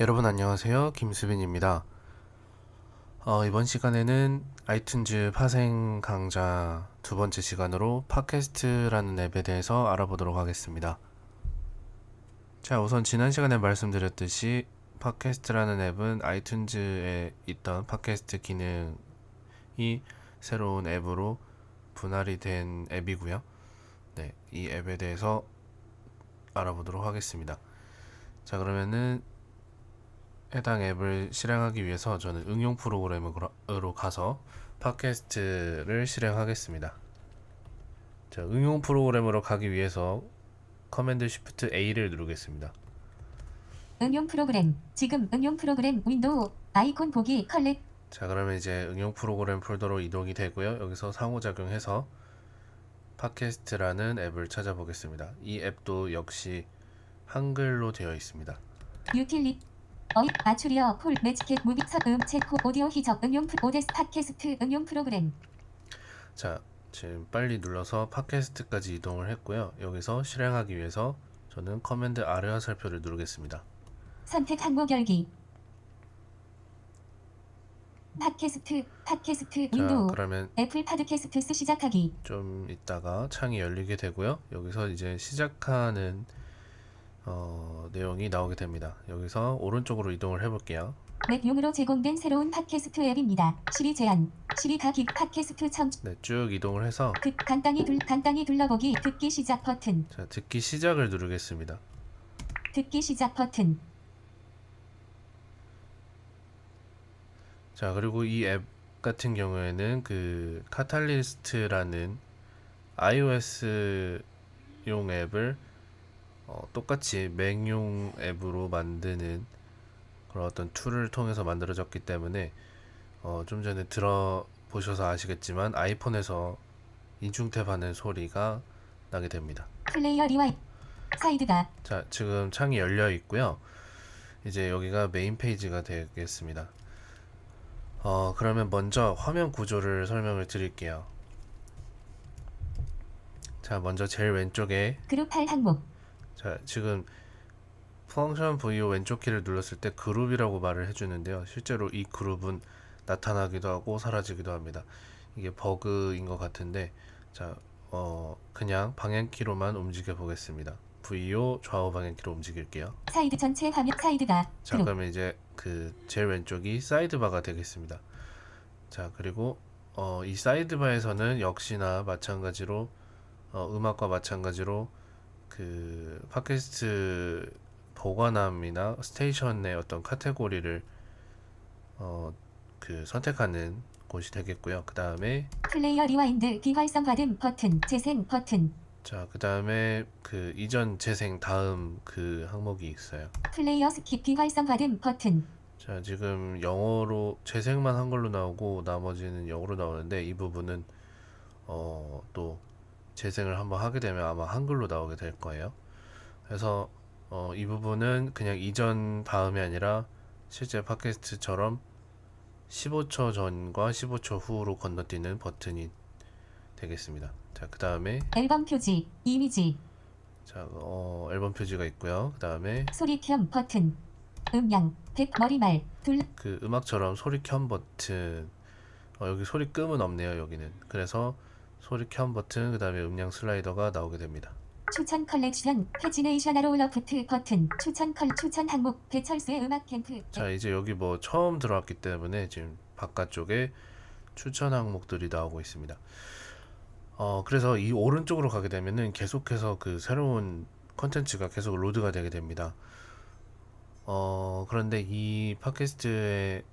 여러분 안녕하세요. 김수빈입니다. 어, 이번 시간에는 아이튠즈 파생 강좌 두 번째 시간으로 팟캐스트라는 앱에 대해서 알아보도록 하겠습니다. 자, 우선 지난 시간에 말씀드렸듯이 팟캐스트라는 앱은 아이튠즈에 있던 팟캐스트 기능이 새로운 앱으로 분할이 된 앱이고요. 네, 이 앱에 대해서 알아보도록 하겠습니다. 자, 그러면은 해당 앱을 실행하기 위해서 저는 응용 프로그램으로 가서 팟캐스트를 실행하겠습니다. 자, 응용 프로그램으로 가기 위해서 커맨드 쉬프트 A를 누르겠습니다. 응용 프로그램. 지금 응용 프로그램 윈도우 아이콘 보기 컬렉 자, 그러면 이제 응용 프로그램 폴더로 이동이 되고요. 여기서 상호작용해서 팟캐스트라는 앱을 찾아보겠습니다. 이 앱도 역시 한글로 되어 있습니다. 유틸리 어이 아추리어 폴 매치켓 무비 섭음 체코 오디오 희적 응용 프 오데스 팟캐스트 응용 프로그램 자, 지금 빨리 눌러서 팟캐스트까지 이동을 했고요. 여기서 실행하기 위해서 저는 커맨드 R의 화살표를 누르겠습니다. 선택 항목 열기 팟캐스트 팟캐스트 자, 윈도우 그러면 애플 팟캐스트 시작하기 좀 있다가 창이 열리게 되고요. 여기서 이제 시작하는 어, 내용이 나오게 됩니다. 여기서 오른쪽으로 이동을 해볼게요. 웹용으로 제공된 새로운 팟캐스트 앱입니다. 시리 제한 시리 가기 팟캐스트 청취 네, 쭉 이동을 해서 그 간단히 둘 간단히 둘러보기 듣기 시작 버튼 자, 듣기 시작을 누르겠습니다. 듣기 시작 버튼 자, 그리고 이 앱 같은 경우에는 그 카탈리스트라는 iOS용 앱을 어, 똑같이 맥용 앱으로 만드는 그런 어떤 툴을 통해서 만들어졌기 때문에 어, 좀 전에 들어보셔서 아시겠지만 아이폰에서 인중 탭 하는 소리가 나게 됩니다. 플레이어 리와이 사이드가 자, 지금 창이 열려 있고요. 이제 여기가 메인 페이지가 되겠습니다. 어, 그러면 먼저 화면 구조를 설명을 드릴게요. 자, 먼저 제일 왼쪽에 그룹 8 항목 자, 지금 펑션 VO 왼쪽 키를 눌렀을 때 그룹이라고 말을 해주는데요. 실제로 이 그룹은 나타나기도 하고 사라지기도 합니다. 이게 버그인 것 같은데, 자, 어, 그냥 방향키로만 움직여 보겠습니다. VO 좌우 방향키로 움직일게요. 사이드 전체 화면 사이드가 자, 그룹 그러면 이제 그 제일 왼쪽이 사이드바가 되겠습니다. 자, 그리고 어, 이 사이드바에서는 역시나 마찬가지로 어, 음악과 마찬가지로 그 팟캐스트 보관함이나 스테이션의 어떤 카테고리를 어, 그 선택하는 곳이 되겠고요. 그 다음에 플레이어 리와인드 비활성화됨 버튼 재생 버튼 자, 그 다음에 그 이전 재생 다음 그 항목이 있어요. 플레이어 스킵 비활성화됨 버튼 자, 지금 영어로 재생만 한글로 나오고 나머지는 영어로 나오는데 이 부분은 어, 또 재생을 한번 하게 되면 아마 한글로 나오게 될 거예요. 그래서 어, 이 부분은 그냥 이전 다음이 아니라 실제 팟캐스트처럼 15초 전과 15초 후로 건너뛰는 버튼이 되겠습니다. 자, 그 다음에 앨범 표지 이미지 자, 어, 앨범 표지가 있고요. 그 다음에 소리 켬 버튼 음량 백 머리말 둘 그 음악처럼 소리 켬 버튼 어, 여기 소리 끔은 없네요 여기는 그래서 소리 켬 버튼 그 다음에 음량 슬라이더가 나오게 됩니다. 추천 컬렉션 패지네이션 아로울러프트 버튼 추천 컬 추천 항목 배철수의 음악 캠프. 자 이제 여기 뭐 처음 들어왔기 때문에 지금 바깥쪽에 추천 항목들이 나오고 있습니다. 어 그래서 이 오른쪽으로 가게 되면은 계속해서 그 새로운 컨텐츠가 계속 로드가 되게 됩니다. 어 그런데 이 팟캐스트의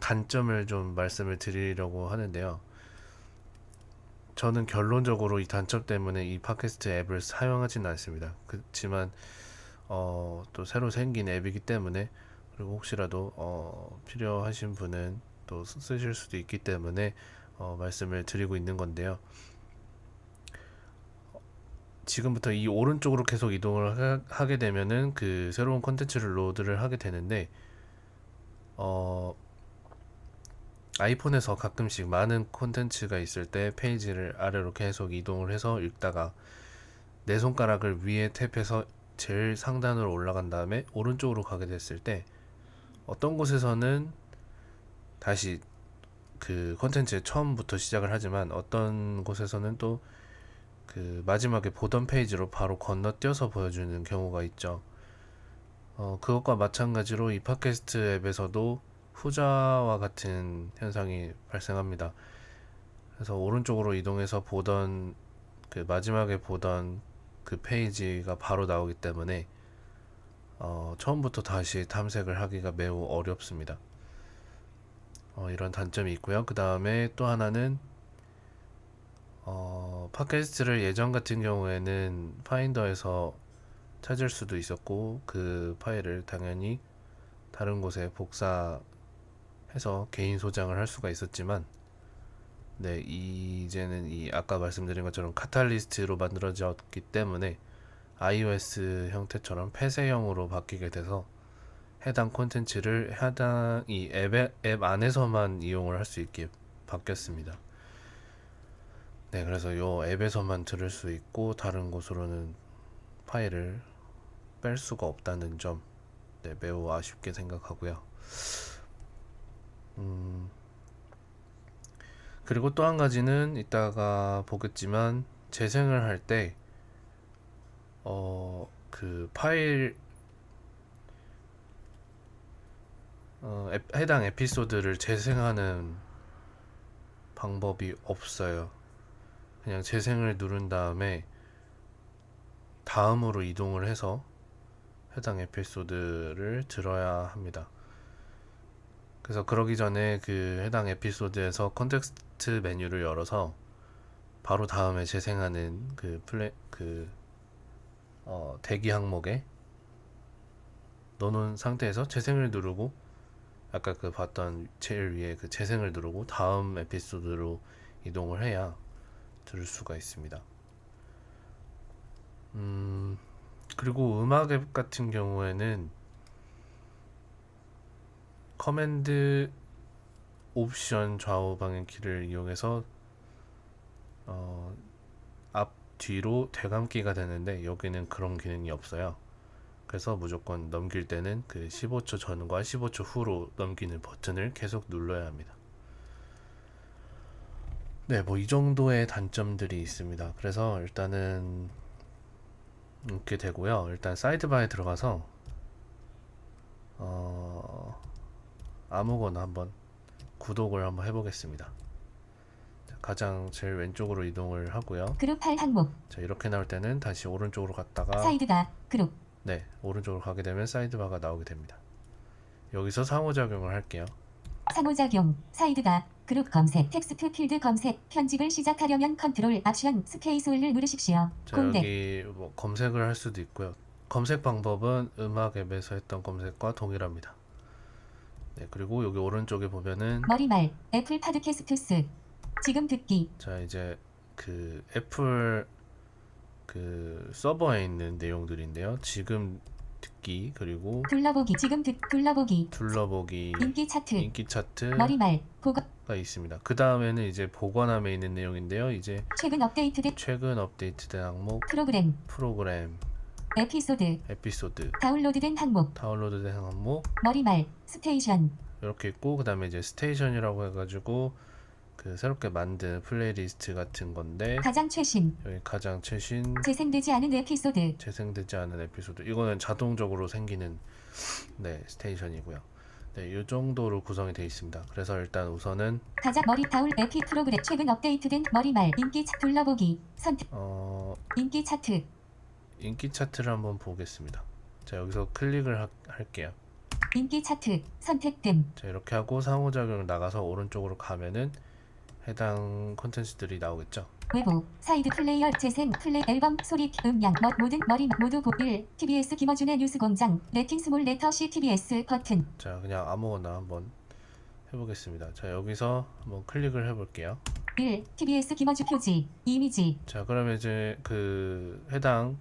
단점을 좀 말씀을 드리려고 하는데요 저는 결론적으로 이 단점 때문에 이 팟캐스트 앱을 사용하지는 않습니다. 그렇지만 어, 또 새로 생긴 앱이기 때문에 그리고 혹시라도 어, 필요하신 분은 또 쓰- 쓰실 수도 있기 때문에 어, 말씀을 드리고 있는 건데요. 지금부터 이 오른쪽으로 계속 이동을 하, 하게 되면은 그 새로운 콘텐츠를 로드를 하게 되는데 어, 아이폰에서 가끔씩 많은 콘텐츠가 있을 때 페이지를 아래로 계속 이동을 해서 읽다가 내 손가락을 위에 탭해서 제일 상단으로 올라간 다음에 오른쪽으로 가게 됐을 때 어떤 곳에서는 다시 그 콘텐츠의 처음부터 시작을 하지만 어떤 곳에서는 또 그 마지막에 보던 페이지로 바로 건너뛰어서 보여주는 경우가 있죠. 어, 그것과 마찬가지로 이 팟캐스트 앱에서도 후자와 같은 현상이 발생합니다. 그래서 오른쪽으로 이동해서 보던 그 마지막에 보던 그 페이지가 바로 나오기 때문에 어, 처음부터 다시 탐색을 하기가 매우 어렵습니다. 어, 이런 단점이 있고요. 그 다음에 또 하나는 어, 팟캐스트를 예전 같은 경우에는 파인더에서 찾을 수도 있었고 그 파일을 당연히 다른 곳에 복사 해서 개인 소장을 할 수가 있었지만 네 이제는 이 아까 말씀드린 것처럼 카탈리스트로 만들어졌기 때문에 iOS 형태처럼 폐쇄형으로 바뀌게 돼서 해당 콘텐츠를 해당 이 앱에, 앱 안에서만 이용을 할 수 있게 바뀌었습니다. 네, 그래서 요 앱에서만 들을 수 있고 다른 곳으로는 파일을 뺄 수가 없다는 점, 네, 매우 아쉽게 생각하고요. 음, 그리고 또 한 가지는 이따가 보겠지만 재생을 할 때, 어, 그 파일, 어, 에- 해당 에피소드를 재생하는 방법이 없어요. 그냥 재생을 누른 다음에 다음으로 이동을 해서 해당 에피소드를 들어야 합니다. 그래서 그러기 전에 그 해당 에피소드에서 컨텍스트 메뉴를 열어서 바로 다음에 재생하는 그 플레 그 어, 대기 항목에 넣어놓은 상태에서 재생을 누르고 아까 그 봤던 제일 위에 그 재생을 누르고 다음 에피소드로 이동을 해야 들을 수가 있습니다. 음, 그리고 음악 앱 같은 경우에는 커맨드 옵션 좌우 방향 키를 이용해서 어, 앞 뒤로 되감기가 되는데 여기는 그런 기능이 없어요. 그래서 무조건 넘길 때는 그 15초 전과 15초 후로 넘기는 버튼을 계속 눌러야 합니다. 네, 뭐 이 정도의 단점들이 있습니다. 그래서 일단은 이렇게 되고요. 일단 사이드바에 들어가서 어, 아무거나 한번 구독을 한번 해보겠습니다. 자, 가장 제일 왼쪽으로 이동을 하고요. 그룹 8 항목 자, 이렇게 나올 때는 다시 오른쪽으로 갔다가 사이드바 그룹 네, 오른쪽으로 가게 되면 사이드바가 나오게 됩니다. 여기서 상호작용을 할게요. 상호작용 사이드바 그룹 검색 텍스트 필드 검색 편집을 시작하려면 컨트롤 옵션 스페이스를 누르십시오. 자, 공백 여기 뭐 검색을 할 수도 있고요. 검색 방법은 음악 앱에서 했던 검색과 동일합니다. 네, 그리고 여기 오른쪽에 보면은 머리말 애플 팟캐스트스 지금 듣기. 자, 이제 그 애플 그 서버에 있는 내용들인데요. 지금 듣기 그리고 둘러보기 지금 듣 둘러보기. 둘러보기 인기 차트. 인기 차트 머리말 보고 가 있습니다. 그 다음에는 이제 보관함에 있는 내용인데요. 이제 최근 업데이트된 최근 업데이트된 항목, 프로그램. 프로그램, 에피소드. 에피소드, 다운로드된 항목. 다운로드된 항목. 머리말. 스테이션. 이렇게 있고 그 다음에 이제 스테이션이라고 해가지고 그 새롭게 만든 플레이리스트 같은 건데 가장 최신. 여기 가장 최신 재생되지 않은 에피소드. 재생되지 않은 에피소드. 이거는 자동적으로 생기는 네 스테이션이고요. 네, 이 정도로 구성이 되어 있습니다. 그래서 일단 우선은 가장 머리 다운 에피 프로그램. 최근 업데이트된 머리말. 인기 차 둘러보기. 선택. 어, 인기 차트 인기 차트를 한번 보겠습니다. 자 여기서 클릭을 하- 할게요. 인기 차트 선택됨 자 이렇게 하고 상호작용을 나가서 오른쪽으로 가면은 해당 콘텐츠들이 나오겠죠. 외부 사이드 플레이어 재생 플레이 앨범 소리 음량 멋 모든 머리 모두 보1 TBS 김어준의 뉴스공장 레팅 스몰 레터 C TBS 버튼 자 그냥 아무거나 한번 해보겠습니다. 자 여기서 한번 클릭을 해볼게요. 1 TBS 김어준 표지 이미지 자 그러면 이제 그 해당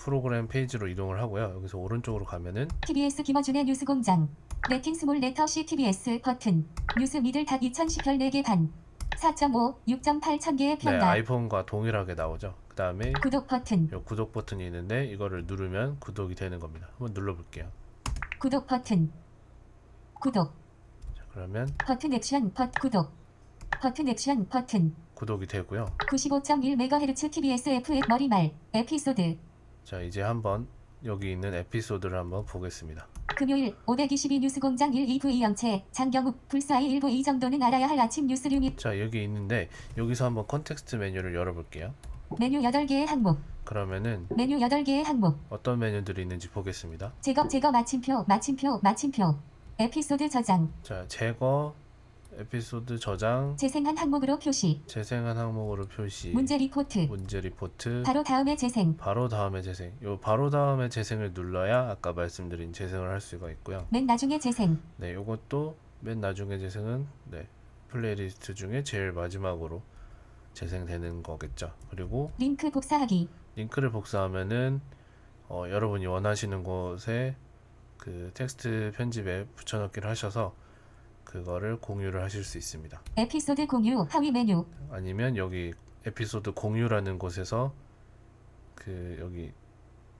프로그램 페이지로 이동을 하고요. 여기서 오른쪽으로 가면은 TBS 김어준의 뉴스 공장 레팅 스몰 레터 C TBS 버튼 뉴스 미들 닷 2010별 4개 반 4.5 6.8 천 개의 네 평가 아이폰과 동일하게 나오죠. 그 다음에 구독 버튼 요 구독 버튼이 있는데 이거를 누르면 구독이 되는 겁니다. 한번 눌러볼게요. 구독 버튼 구독 자, 그러면 버튼 액션 버 구독 버튼 액션 버튼 구독이 되고요. 95.1MHz TBS F 머리말 에피소드 자, 이제 한번 여기 있는 에피소드를 한번 보겠습니다. 금요일 522 뉴스 공장 1, 2부 이영채 장경욱 불사의 일부 이 정도는 알아야 할 아침 뉴스 류미 자, 여기 있는데 여기서 한번 컨텍스트 메뉴를 열어볼게요. 메뉴 8개의 항목 그러면은 메뉴 8개의 항목 어떤 메뉴들이 있는지 보겠습니다. 제거 제거 마침표 마침표 마침표 에피소드 저장 자, 제거, 에피소드 저장, 재생한 항목으로 표시. 재생한 항목으로 표시, 문제 리포트. 문제 리포트, 바로 다음에 재생. 바로 다음에 재생. 요 바로 다음에 재생을 눌러야 아까 말씀드린 재생을 할 수가 있고요. 맨 나중에 재생. 네, 요것도 맨 나중에 재생은 네, 플레이리스트 중에 제일 마지막으로 재생되는 거겠죠. 그리고 링크 복사하기. 링크를 복사하면은 어, 여러분이 원하시는 곳에 그 텍스트 편집에 붙여넣기를 하셔서 그거를 공유를 하실 수 있습니다. 에피소드 공유 하위 메뉴 아니면 여기 에피소드 공유라는 곳에서 그 여기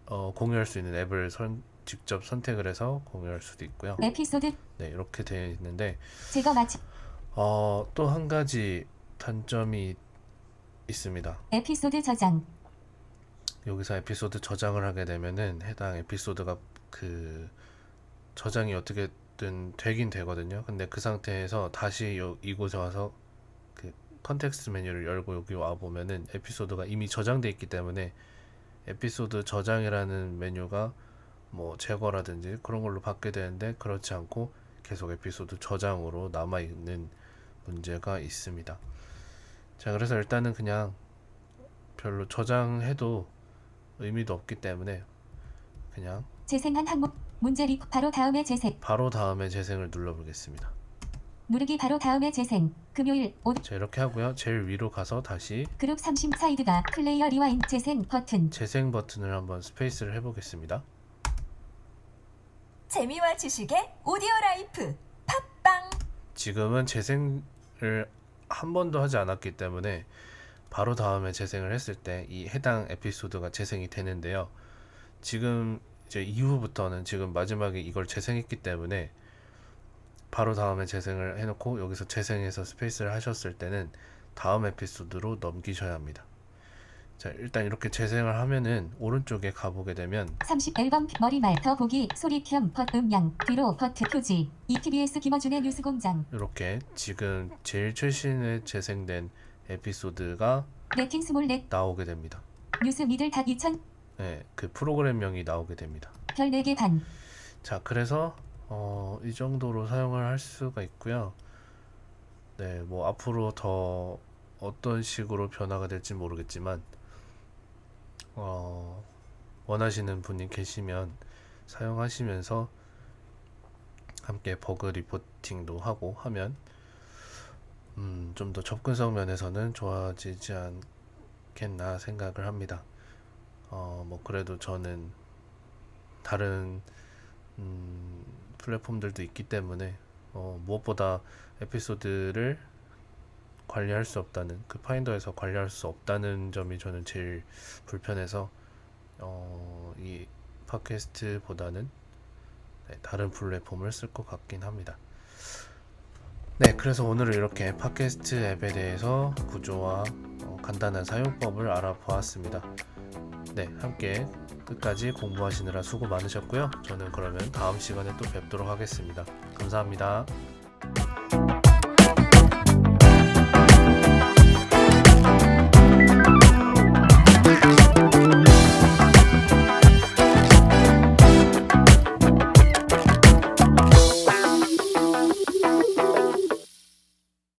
어, 공유할 수 있는 앱을 선, 직접 선택을 해서 공유할 수도 있고요. 에피소드 네, 이렇게 되어 있는데 제거 마침 어, 또 한 가지 단점이 있습니다. 에피소드 저장 여기서 에피소드 저장을 하게 되면은 해당 에피소드가 그 저장이 어떻게 든 되긴 되거든요. 근데 그 상태에서 다시 요, 이곳에 와서 그 컨텍스트 메뉴를 열고 여기 와 보면은 에피소드가 이미 저장돼 있기 때문에 에피소드 저장이라는 메뉴가 뭐 제거라든지 그런 걸로 받게 되는데 그렇지 않고 계속 에피소드 저장으로 남아 있는 문제가 있습니다. 자, 그래서 일단은 그냥 별로 저장해도 의미도 없기 때문에 그냥 재생한 항목 문제 리 바로 다음에 재생 바로 다음에 재생을 눌러보겠습니다. 누르기 바로 다음에 재생 금요일 5자 이렇게 하고요. 제일 위로 가서 다시 그룹 30 사이드가 플레이어 리와인 재생 버튼 재생 버튼을 한번 스페이스를 해보겠습니다. 재미와 지식의 오디오 라이프 팝빵 지금은 재생을 한 번도 하지 않았기 때문에 바로 다음에 재생을 했을 때 이 해당 에피소드가 재생이 되는데요. 지금 이제 이후부터는 지금 마지막에 이걸 재생했기 때문에 바로 다음에 재생을 해놓고 여기서 재생해서 스페이스를 하셨을 때는 다음 에피소드로 넘기셔야 합니다. 자 일단 이렇게 재생을 하면은 오른쪽에 가보게 되면 30 앨범 머리말 더 보기 소리 켬버 음량 뒤로 버튼 표지 ETBS 김어준의 뉴스공장 이렇게 지금 제일 최신에 재생된 에피소드가 레팅 스몰렛 나오게 됩니다. 뉴스 미들 닭2000 네, 그 프로그램명이 나오게 됩니다. 별 4개 반 자, 그래서 어, 이 정도로 사용을 할 수가 있고요. 네, 뭐 앞으로 더 어떤 식으로 변화가 될지 모르겠지만 어, 원하시는 분이 계시면 사용하시면서 함께 버그 리포팅도 하고 하면 음, 좀 더 접근성 면에서는 좋아지지 않겠나 생각을 합니다. 어, 뭐 그래도 저는 다른 음, 플랫폼들도 있기 때문에 어, 무엇보다 에피소드를 관리할 수 없다는 그 파인더에서 관리할 수 없다는 점이 저는 제일 불편해서 어, 이 팟캐스트보다는 네, 다른 플랫폼을 쓸 것 같긴 합니다. 네, 그래서 오늘은 이렇게 팟캐스트 앱에 대해서 구조와 어, 간단한 사용법을 알아보았습니다. 네, 함께 끝까지 공부하시느라 수고 많으셨고요. 저는 그러면 다음 시간에 또 뵙도록 하겠습니다. 감사합니다.